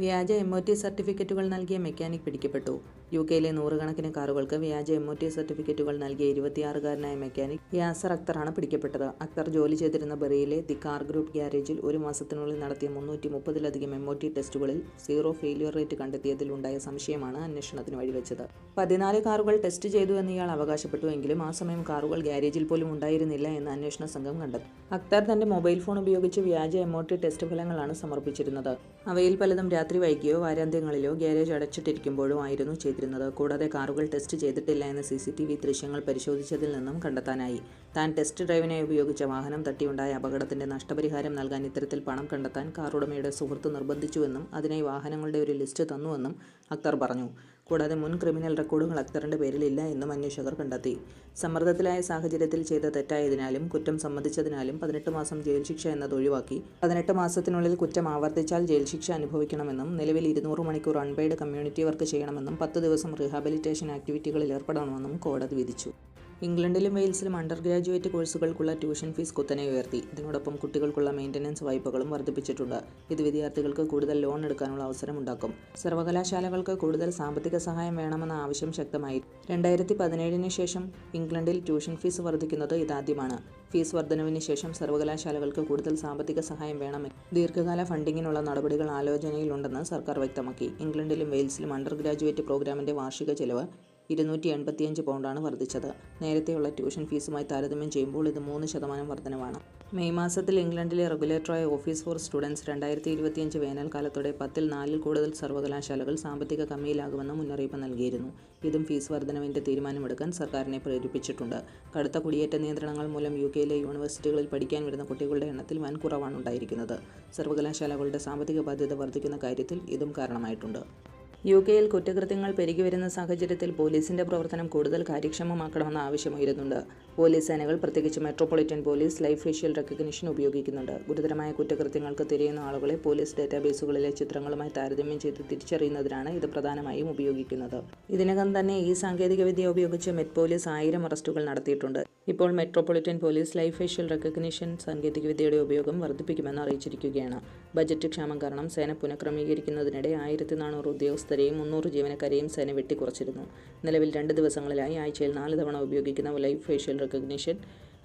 വ്യാജ M O T സർട്ടിഫിക്കറ്റുകൾ നൽകിയ മെക്കാനിക് പിടിക്കപ്പെട്ടു യു കെയിലെ നൂറുകണക്കിന് കാറുകൾക്ക് വ്യാജ എം ഒ ടി സർട്ടിഫിക്കറ്റുകൾ നൽകിയ ഇരുപത്തിയാറുകാരനായ മെക്കാനിക് യാസർ അക്തറാണ് പിടിക്കപ്പെട്ടത്. അക്തർ ജോലി ചെയ്തിരുന്ന ബറിയിലെ ദി കാർ ഗ്രൂപ്പ് ഗ്യാരേജിൽ ഒരു മാസത്തിനുള്ളിൽ നടത്തിയ മുന്നൂറ്റി മുപ്പതിലധികം എം ഒ ടി ടെസ്റ്റുകളിൽ സീറോ ഫെയിലിയർ റേറ്റ് കണ്ടെത്തിയതിൽ ഉണ്ടായ സംശയമാണ് അന്വേഷണത്തിന് വഴിവെച്ചത്. പതിനാല് കാറുകൾ ടെസ്റ്റ് ചെയ്തു എന്ന് ഇയാൾ അവകാശപ്പെട്ടുവെങ്കിലും ആ സമയം കാറുകൾ ഗ്യാരേജിൽ പോലും ഉണ്ടായിരുന്നില്ല എന്ന് അന്വേഷണ സംഘം കണ്ടെത്തി. അക്തർ തന്റെ മൊബൈൽ ഫോൺ ഉപയോഗിച്ച് വ്യാജ എം ഒ ടി ടെസ്റ്റ് ഫലങ്ങളാണ് സമർപ്പിച്ചിരുന്നത്. അവയിൽ പലതും രാത്രി വൈകിയോ വാരാന്ത്യങ്ങളിലോ ഗ്യാരേജ് അടച്ചിട്ടിരിക്കുമ്പോഴോ ആയിരുന്നു ചെയ്തിരുന്നത്. കൂടാതെ കാറുകൾ ടെസ്റ്റ് ചെയ്തിട്ടില്ല എന്ന് സി സി ടി വി ദൃശ്യങ്ങൾ പരിശോധിച്ചതിൽ നിന്നും കണ്ടെത്താനായി. താൻ ടെസ്റ്റ് ഡ്രൈവിനായി ഉപയോഗിച്ച വാഹനം തട്ടിയുണ്ടായ അപകടത്തിന്റെ നഷ്ടപരിഹാരം നൽകാൻ ഇത്തരത്തിൽ പണം കണ്ടെത്താൻ കാറുടമയുടെ സുഹൃത്ത് നിർബന്ധിച്ചുവെന്നും അതിനായി വാഹനങ്ങളുടെ ഒരു ലിസ്റ്റ് തന്നുവെന്നും അക്തർ പറഞ്ഞു. കൂടാതെ മുൻ ക്രിമിനൽ റെക്കോർഡുകൾ അക്തറിന്റെ പേരിലില്ല എന്നും അന്വേഷകർ കണ്ടെത്തി. സമ്മർദ്ദത്തിലായ സാഹചര്യത്തിൽ ചെയ്ത തെറ്റായതിനാലും കുറ്റം സമ്മതിച്ചതിനാലും പതിനെട്ട് മാസം ജയിൽ ശിക്ഷ എന്നത് ഒഴിവാക്കി. പതിനെട്ട് മാസത്തിനുള്ളിൽ കുറ്റം ആവർത്തിച്ചാൽ ജയിൽ ശിക്ഷ അനുഭവിക്കണമെന്നും നിലവിൽ ഇരുന്നൂറ് മണിക്കൂർ അൺപെയ്ഡ് കമ്മ്യൂണിറ്റി വർക്ക് ചെയ്യണമെന്നും പത്ത് ദിവസം റീഹാബിലിറ്റേഷൻ ആക്ടിവിറ്റികളിൽ ഏർപ്പെടണമെന്നും കോടതി വിധിച്ചു. ഇംഗ്ലണ്ടിലും വെയിൽസിലും അണ്ടർ ഗ്രാജുവേറ്റ് കോഴ്സുകൾക്കുള്ള ട്യൂഷൻ ഫീസ് കുത്തനെ ഉയർത്തി. ഇതിനോടൊപ്പം കുട്ടികൾക്കുള്ള മെയിന്റനൻസ് വായ്പകളും വർദ്ധിപ്പിച്ചിട്ടുണ്ട്. ഇത് വിദ്യാർത്ഥികൾക്ക് കൂടുതൽ ലോൺ എടുക്കാനുള്ള അവസരമുണ്ടാക്കും. സർവകലാശാലകൾക്ക് കൂടുതൽ സാമ്പത്തിക സഹായം വേണമെന്ന ആവശ്യം ശക്തമായി. രണ്ടായിരത്തി പതിനേഴിന് ശേഷം ഇംഗ്ലണ്ടിൽ ട്യൂഷൻ ഫീസ് വർദ്ധിക്കുന്നത് ഇതാദ്യമാണ്. ഫീസ് വർധനവിന് ശേഷം സർവകലാശാലകൾക്ക് കൂടുതൽ സാമ്പത്തിക സഹായം വേണമെന്ന് ദീർഘകാല ഫണ്ടിങ്ങിനുള്ള നടപടികൾ ആലോചനയിലുണ്ടെന്ന് സർക്കാർ വ്യക്തമാക്കി. ഇംഗ്ലണ്ടിലും വെയിൽസിലും അണ്ടർ ഗ്രാജുവേറ്റ് പ്രോഗ്രാമിന്റെ വാർഷിക ചെലവ് ഇരുന്നൂറ്റി എൺപത്തിയഞ്ച് പൗണ്ടാണ് വർദ്ധിച്ചത്. നേരത്തെയുള്ള ട്യൂഷൻ ഫീസുമായി താരതമ്യം ചെയ്യുമ്പോൾ ഇത് മൂന്ന് ശതമാനം വർധനവാണ്. മെയ് മാസത്തിൽ ഇംഗ്ലണ്ടിലെ റെഗുലേറ്ററായ ഓഫീസ് ഫോർ സ്റ്റുഡൻസ് രണ്ടായിരത്തി ഇരുപത്തിയഞ്ച് വേനൽക്കാലത്തോടെ പത്തിൽ നാലിൽ കൂടുതൽ സർവകലാശാലകൾ സാമ്പത്തിക കമ്മിയിലാകുമെന്ന് മുന്നറിയിപ്പ് നൽകിയിരുന്നു. ഇതും ഫീസ് വർധനവിന്റെ തീരുമാനമെടുക്കാൻ സർക്കാരിനെ പ്രേരിപ്പിച്ചിട്ടുണ്ട്. കടുത്ത കുടിയേറ്റ നിയന്ത്രണങ്ങൾ മൂലം യു കെയിലെ യൂണിവേഴ്സിറ്റികളിൽ പഠിക്കാൻ വരുന്ന കുട്ടികളുടെ എണ്ണത്തിൽ വൻ കുറവാണ് ഉണ്ടായിരിക്കുന്നത് സർവകലാശാലകളുടെ സാമ്പത്തിക ബാധ്യത വർദ്ധിക്കുന്ന കാര്യത്തിൽ ഇതും കാരണമായിട്ടുണ്ട്. യു കെയിൽ കുറ്റകൃത്യങ്ങൾ പെരുകിവരുന്ന സാഹചര്യത്തിൽ പോലീസിന്റെ പ്രവർത്തനം കൂടുതൽ കാര്യക്ഷമമാക്കണമെന്ന ആവശ്യമുയരുന്നുണ്ട്. പോലീസ് സേനകൾ പ്രത്യേകിച്ച് metropolitan police live facial recognition ഉപയോഗിക്കുന്നുണ്ട്. ഗുരുതരമായ കുറ്റകൃത്യങ്ങൾക്ക് തിരയുന്ന ആളുകളെ പോലീസ് ഡാറ്റാബേസുകളിലെ ചിത്രങ്ങളുമായി താരതമ്യം ചെയ്ത് തിരിച്ചറിയുന്നതിനാണ് ഇത് പ്രധാനമായും ഉപയോഗിക്കുന്നത്. ഇതിനകം തന്നെ ഈ സാങ്കേതികവിദ്യ ഉപയോഗിച്ച് മെറ്റ് പോലീസ് ആയിരം അറസ്റ്റുകൾ നടത്തിയിട്ടുണ്ട്. ഇപ്പോൾ metropolitan police live facial recognition സാങ്കേതികവിദ്യയുടെ ഉപയോഗം വർദ്ധിപ്പിക്കുമെന്ന് അറിയിച്ചിരിക്കുകയാണ്. ബജറ്റ് ക്ഷാമം കാരണം സേന പുനഃക്രമീകരിക്കുന്നതിനിടെ ആയിരത്തി നാനൂറ് ഉദ്യോഗസ്ഥരെയും മുന്നൂറ് ജീവനക്കാരെയും സേന വെട്ടിക്കുറച്ചിരുന്നു. നിലവിൽ രണ്ട് ദിവസങ്ങളിലായി ആഴ്ചയിൽ നാല് തവണ ഉപയോഗിക്കുന്ന ലൈഫ് ഫേഷ്യൽ റെക്കഗ്നിഷൻ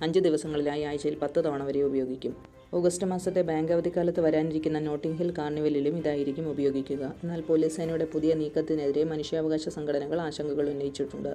അഞ്ച് ദിവസങ്ങളിലായി ആഴ്ചയിൽ പത്ത് തവണ വരെ ഉപയോഗിക്കും. ഓഗസ്റ്റ് മാസത്തെ ബാങ്ക് അവധിക്കാലത്ത് വരാനിരിക്കുന്ന നോട്ടിംഗ് ഹിൽ കാർണിവലിലും ഇതായിരിക്കും ഉപയോഗിക്കുക. എന്നാൽ പോലീസ് സേനയുടെ പുതിയ നീക്കത്തിനെതിരെ മനുഷ്യാവകാശ സംഘടനകൾ ആശങ്കകൾ ഉന്നയിച്ചിട്ടുണ്ട്.